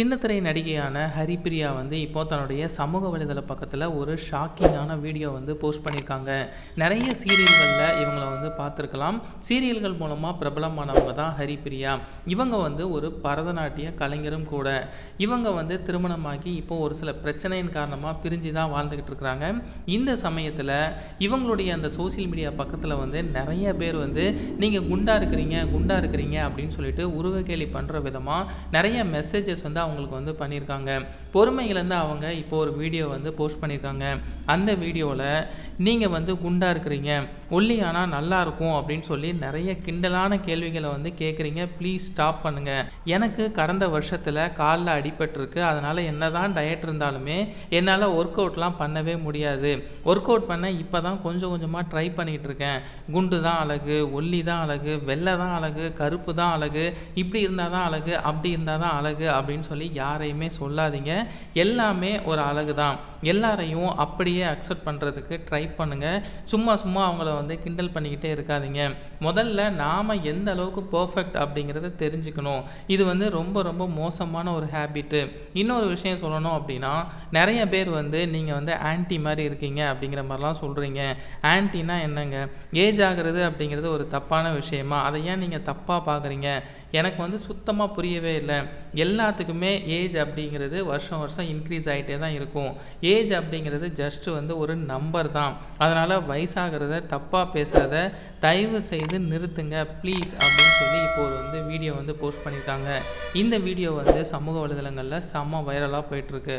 சின்னத்திரை நடிகையான ஹரிப்பிரியா வந்து இப்போ தன்னுடைய சமூக வலைதள பக்கத்தில் ஒரு ஷாக்கிங்கான வீடியோ வந்து போஸ்ட் பண்ணியிருக்காங்க. நிறைய சீரியல்களில் இவங்கள வந்து பார்த்துருக்கலாம். சீரியல்கள் மூலமாக பிரபலமானவங்க தான் ஹரிப்பிரியா இவங்க வந்து ஒரு பரதநாட்டிய கலைஞரும் கூட. இவங்க வந்து திருமணமாகி இப்போ ஒரு சில பிரச்சனையின் காரணமாக பிரிஞ்சு தான் வாழ்ந்துக்கிட்டு இருக்கிறாங்க. இந்த சமயத்தில் இவங்களுடைய அந்த சோசியல் மீடியா பக்கத்தில் வந்து நிறைய பேர் வந்து நீங்கள் குண்டா இருக்கிறீங்க குண்டா இருக்கிறீங்க அப்படின்னு சொல்லிட்டு உருவகேலி பண்ணுற விதமாக நிறைய மெசேஜஸ் வந்து அவங்களுக்கு வந்து பண்ணியிருக்காங்க. பொறுமையிலேருந்து அவங்க இப்போ ஒரு வீடியோ வந்து போஸ்ட் பண்ணியிருக்காங்க. அந்த வீடியோவில் நீங்கள் வந்து குண்டா இருக்கிறீங்க. ஒல்லியானா நல்லா இருக்கும் அப்படின்னு சொல்லி நிறைய கிண்டலான கேள்விகளை வந்து கேட்குறீங்க. ப்ளீஸ் ஸ்டாப் பண்ணுங்கள் எனக்கு கடந்த வருஷத்தில் காலில் அடிபட்டிருக்கு. அதனால் என்ன தான் டயட் இருந்தாலுமே என்னால் ஒர்க் அவுட்லாம் பண்ணவே முடியாது. ஒர்க் அவுட் பண்ண இப்போ தான் கொஞ்சம் கொஞ்சமாக ட்ரை பண்ணிகிட்ருக்கேன் குண்டு தான் அழகு ஒல்லி தான் அழகு வெள்ளை தான் அழகு கருப்பு தான் அழகு இப்படி இருந்தால் தான் அழகு அப்படி இருந்தால் தான் அழகு அப்படின்னு சொல்லி யாரையுமே சொல்லாதீங்க. எல்லாமே ஒரு அழகு தான் எல்லாரையும் அப்படியே அக்செப்ட் பண்ணுறதுக்கு ட்ரை பண்ணுங்கள் சும்மா சும்மா அவங்கள வந்து கிண்டல் பண்ணிக்கிட்டே இருக்காதீங்க. முதல்ல நாம் எந்த அளவுக்கு பர்ஃபெக்ட் அப்படிங்கிறத தெரிஞ்சுக்கணும். இது வந்து ரொம்ப ரொம்ப மோசமான ஒரு ஹேபிட்டு இன்னொரு விஷயம் சொல்லணும் அப்படின்னா நிறைய பேர் வந்து நீங்கள் வந்து ஆன்டி மாதிரி இருக்கீங்க அப்படிங்கிற மாதிரிலாம் சொல்கிறீங்க ஆன்டினா என்னங்க? ஏஜ் ஆகிறது அப்படிங்கிறது ஒரு தப்பான விஷயமா? அதை ஏன் நீங்கள் தப்பாக பார்க்குறீங்க எனக்கு வந்து சுத்தமாக புரியவே இல்லை. எல்லாத்துக்குமே ஏஜ் அப்படிங்கிறது வருஷம் வருஷம் இன்க்ரீஸ் ஆகிட்டே தான் இருக்கும். ஏஜ் அப்படிங்கிறது ஜஸ்ட்டு வந்து ஒரு நம்பர் தான். அதனால் வயசாகிறத தப்பாக பேசுகிறத தயவு செய்து நிறுத்துங்க ப்ளீஸ் அப்படின்னு சொல்லி இப்போ ஒரு வந்து வீடியோ வந்து போஸ்ட் பண்ணியிருக்காங்க இந்த வீடியோ வந்து சமூக வலைதளங்களில் செம்ம வைரலாக போயிட்டுருக்கு.